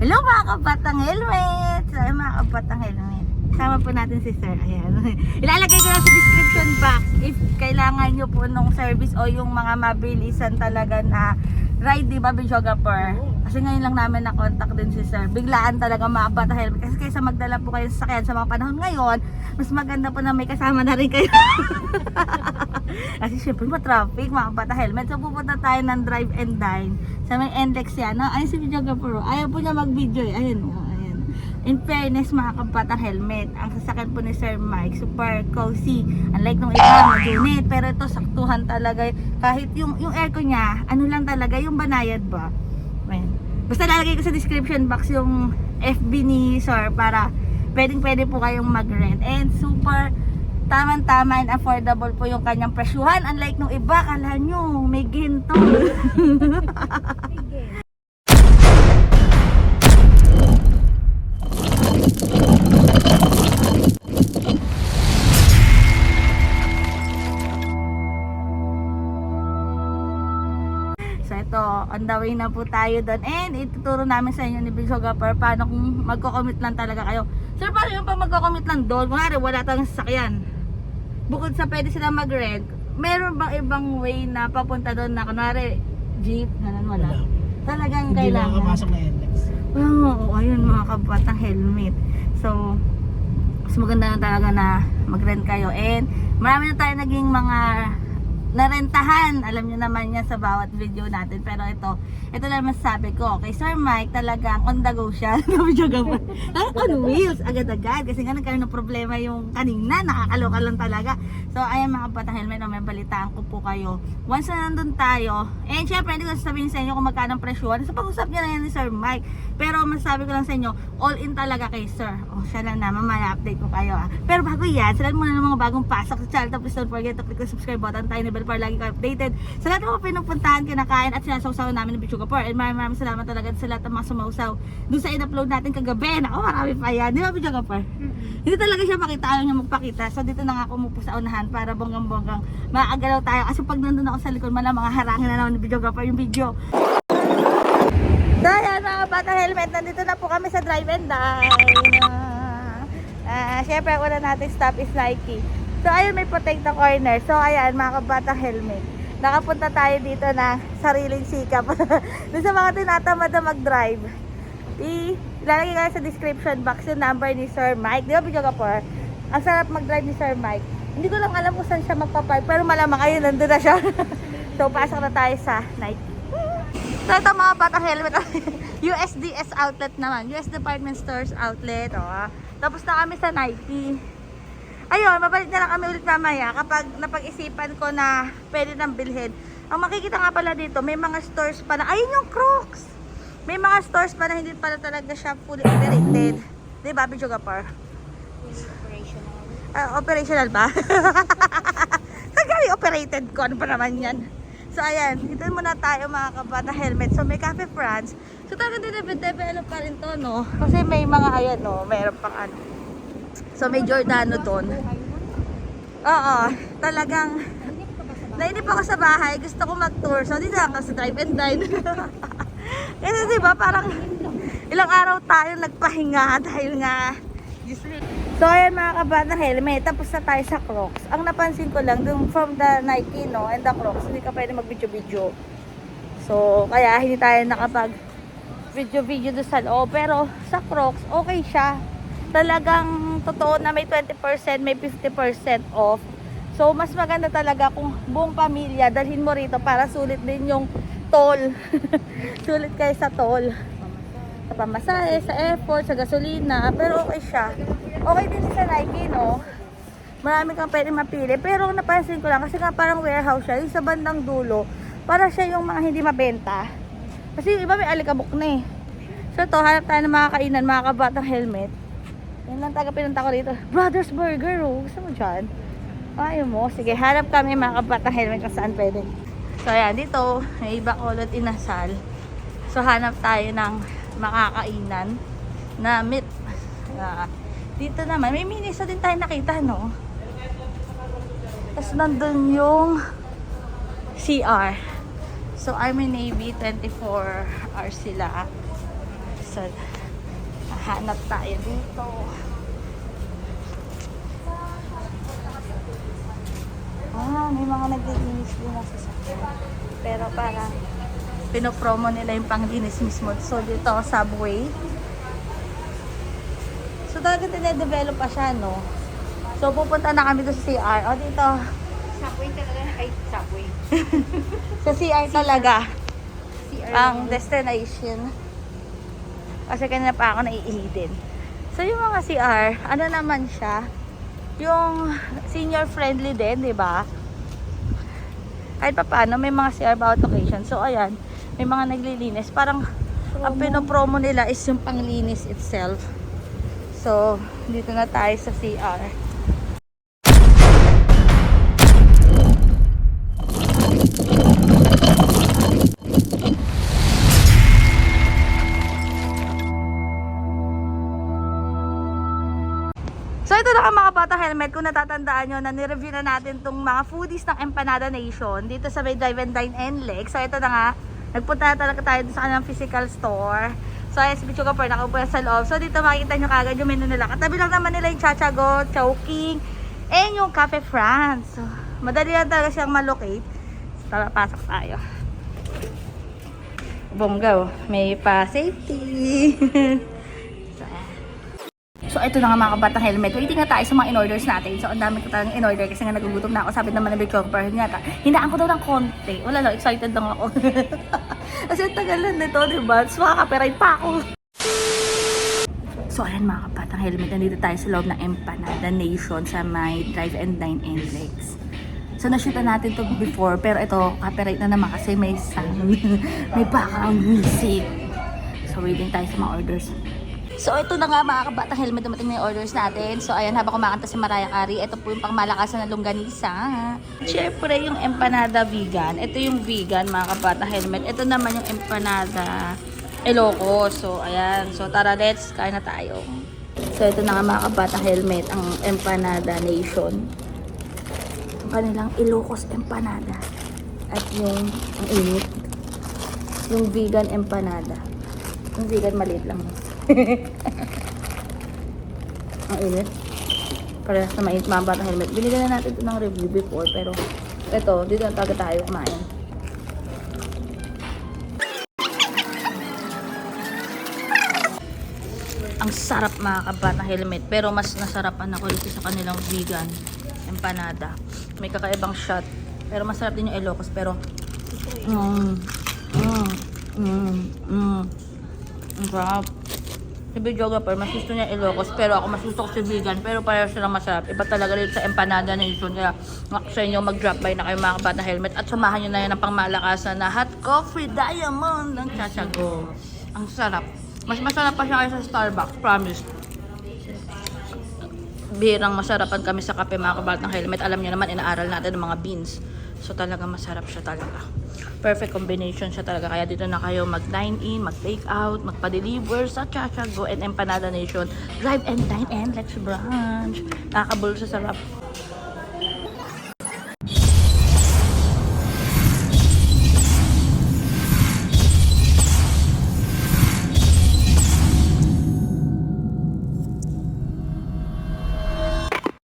Hello mga kabatang helmet! So, mga kabatang helmet. Sama po natin si Sir. Ayan. Ilalagay ko lang sa description box if kailangan nyo po nung service o yung mga mabilisan talaga na ride, di ba, videographer? Kasi ngayon lang namin na-contact din si Sir. Biglaan talaga mga kabatang helmet. Kasi kaysa magdala po kayo sa sakyan sa mga panahon ngayon, mas maganda po na may kasama na rin kayo. Kasi syempre ma-traffic, mga bata helmet. So pupunta tayo ng drive and dine sa may NLEX yan. No? Ayun si videographer. Ayaw po niya mag-video eh. Ayun, oh, ayun. In fairness mga kabata helmet, ang sasakyan po ni Sir Mike, super cozy. Unlike nung iba, maginit. Pero ito, saktuhan talaga. Kahit yung, yung aircon niya, ano lang talaga, yung banayad ba? Ayun. Basta lalagay ko sa description box yung FB ni Sir para pwedeng pwede po kayong mag-rent. And super tamang-tama and affordable po yung kanyang presyuhan. Unlike nung iba, kala nyo, may ginto. on the way na po tayo doon. And ituturo namin sa inyo ni Bisogaper paano kung magko-commit lang talaga kayo. Sir, paano yung pag magko-commit lang doon? Kunwari, wala tayong sasakyan. Bukod sa pwede sila mag-rent, meron bang ibang way na papunta doon na kunwari, jeep, ganun wala? Wala. Talagang Hindi kailangan. makakapasok na NLEX. Oo, ayun mga kabatang helmet. So, mas maganda na talaga na mag-rent kayo. And marami na tayo naging mga narentahan. Alam niyo naman yan sa bawat video natin. Pero ito, ito lang masasabi ko. Kay Sir Mike, talagang on the go siya. On wheels, agad-agad. Kasi nga nagkaroon ng problema yung kanina. Nakakaloka lang talaga. So, ayan mga helmet, no, may balitaan ko po kayo. Once na nandun tayo, and syempre, hindi ko sasabihin sa inyo kung magkano ang presyon. Sa pag-usap niya na yan ni Sir Mike. Pero masasabi ko lang sa inyo, all in talaga kay Sir. O, siya lang na, mamaya update ko kayo. Ah. Pero bago yan, lahat muna ng mga bagong pasok sa channel, please don't forget to click the subscribe button, tayo ni bell para lagi kayo updated. Sa lahat ng mga pinupuntahan, kinakain at sinasawsaw namin ng Bichuga Por. And maraming maraming salamat talaga sa lahat ng mga sumausaw doon sa in-upload natin kagabi. Naku, marami pa yan. Di ba Bichuga Por? Hindi talaga siya makita, ayaw niya magpakita. So dito na nga ako umupo sa unahan para bonggang-bonggang maagalaw tayo. Kasi pag nandun ako sa likod, malamang mga harangin na naman ng videographer yung video. So ayan mga bata helmet, nandito na po kami sa drive and dine. Ah, syempre una natin stop is Nike. So ayun may protect the corner. So ayan mga kabata helmet. Nakapunta tayo dito na sariling sikap. Doon sa mga tinatamad na mag-drive. Ilalagay ko sa description box yung number ni Sir Mike. Di ba video ka po? Ang sarap mag-drive ni Sir Mike. Hindi ko lang alam kung saan siya magpapark. Pero malamang ayun, nandun na siya. so pasok na tayo sa Nike. So ito mga batang helmet, USDS outlet naman, US Department Stores outlet. Oh. Tapos na kami sa Nike. Ayun, mabalik na lang kami ulit mamaya kapag napag-isipan ko na pwede nang bilhin. Ang makikita nga pala dito, may mga stores pa na, ayun yung Crocs! May mga stores pa na hindi pala talaga siya fully operated. Di ba, Bijo Gapar? Ah, operational ba? Saan kami operated ko? Ano pa naman yan? So ayan, dito muna tayo mga kabata helmet. So may Cafe France. So talagang dinebe-develop pa rin to, no? Kasi may mga ayan, no? Mayroon pang ano. So may Giordano doon. Oo, talagang nainip ako sa bahay. Gusto ko mag-tour. So dito ako sa drive and dine. Kasi di ba parang ilang araw tayo nagpahinga dahil nga So ayan mga kabata helmet, tapos na tayo sa Crocs. Ang napansin ko lang, dun from the Nike no, and the Crocs, hindi ka pwede mag-video-video. So kaya hindi tayo nakapag video-video doon sa loob. Pero sa Crocs, okay siya. Talagang totoo na may 20%, may 50% off. So mas maganda talaga kung buong pamilya dalhin mo rito para sulit din yung toll. sulit kayo sa toll sa pamasahe, sa effort, sa gasolina, pero okay siya. Okay din sa Nike, no? Marami kang pwede mapili. Pero napansin ko lang, kasi nga parang warehouse siya, yung sa bandang dulo, para siya yung mga hindi mabenta. Kasi yung iba may alikabok na eh. So to, hanap tayo ng mga kainan, mga kabatang helmet. Yan lang taga pinunta ko dito. Brothers Burger, oh. Gusto mo dyan? Ayaw mo. Sige, hanap kami mga kabatang helmet kung saan pwede. So ayan, dito, may bakolot inasal. So hanap tayo ng makakainan na meat. Ah, dito naman, may minisa din tayo nakita, no? Tapos nandun yung CR. So, Army Navy, 24 hours sila. So, hanap tayo dito. Ah, may mga naglilinis din na sasakyan. Pero parang pinopromo nila yung panglinis mismo. So, dito, subway. So, talaga tine-develop pa siya, no? So, pupunta na kami doon sa CR. O, dito. Subway talaga ay, subway. Sa CR talaga. CR Ang destination. Kasi kanina pa ako naiihi din. So, yung mga CR, ano naman siya? Yung senior friendly din, di ba? Kahit pa paano, may mga CR bawat location. So, ayan, may mga naglilinis. Parang, ang pinopromo nila is yung panglinis itself. So, dito na tayo sa CR. Nga mga bata helmet, kung natatandaan nyo na nireview na natin tong mga foodies ng Empanada Nation dito sa may Drive and Dine NLEX. So ito na nga, nagpunta na talaga tayo sa kanilang physical store. So ayan si Pichuga Pearl, nakaupo na sa loob. So dito makikita nyo kagad yung menu nila. Katabi lang naman nila yung Chachago, Chowking, and yung Cafe France. So, madali lang talaga siyang malocate. So tara, pasok tayo. Bongga, oh. may pa-safety. so, ito na nga mga kabatang helmet. Waiting na tayo sa mga in-orders natin. So, ang dami ko talagang in-order kasi nga nagugutom na ako. Sabi naman ng Big Chopper, hindi yata. Hinaan ko daw ng konti. Wala lang, excited lang ako. kasi tagal lang nito, di ba? So, makaka-copyright pa ako. So, ayan mga kabatang helmet. Nandito tayo sa loob ng Empanada Nation sa may Drive and Dine Index. So, na-shootan natin to before. Pero ito, copyright na naman kasi may sound. may background music. So, waiting tayo sa mga orders. So, ito na nga mga kabata helmet dumating na yung orders natin. So, ayan, habang kumakanta si Mariah Carey, ito po yung pangmalakasan ng longganisa. Siyempre, yung empanada vegan. Ito yung vegan mga kabata helmet. Ito naman yung empanada Ilocos. So, ayan. So, tara, let's kain na tayo. So, ito na nga mga kabata helmet, ang empanada nation. Ang kanilang Ilocos empanada. At yung, ang init, yung vegan empanada. Yung vegan maliit lang. Ang init. Parehas na mainit mga batang helmet. Binigyan na natin ito ng review before. Pero ito, dito na talaga tayo kumain. Ang sarap mga kabatang helmet. Pero mas nasarapan ako dito sa kanilang vegan empanada. May kakaibang shot. Pero masarap din yung Ilocos. Pero, mm, mm, mm, mm. Ang sarap. Si videographer, mas gusto niya Ilocos, pero ako mas gusto ko si vegan, pero pareho silang masarap. Iba talaga rin sa Empanada Nation, kaya nga sa inyo mag-drop by na kayo mga kabata helmet at samahan nyo na yan ng pangmalakasan na hot coffee diamond ng Chachago. Ang sarap. Mas masarap pa siya kaysa sa Starbucks, promise. Bihirang masarapan kami sa kape mga kabatang helmet. Alam niyo naman, inaaral natin ng mga beans. So talaga masarap siya talaga. Perfect combination siya talaga. Kaya dito na kayo mag-dine in, mag-take out, magpa-deliver sa Chachago and Empanada Nation. Drive and dine and let's brunch. Nakakabulol sa sarap.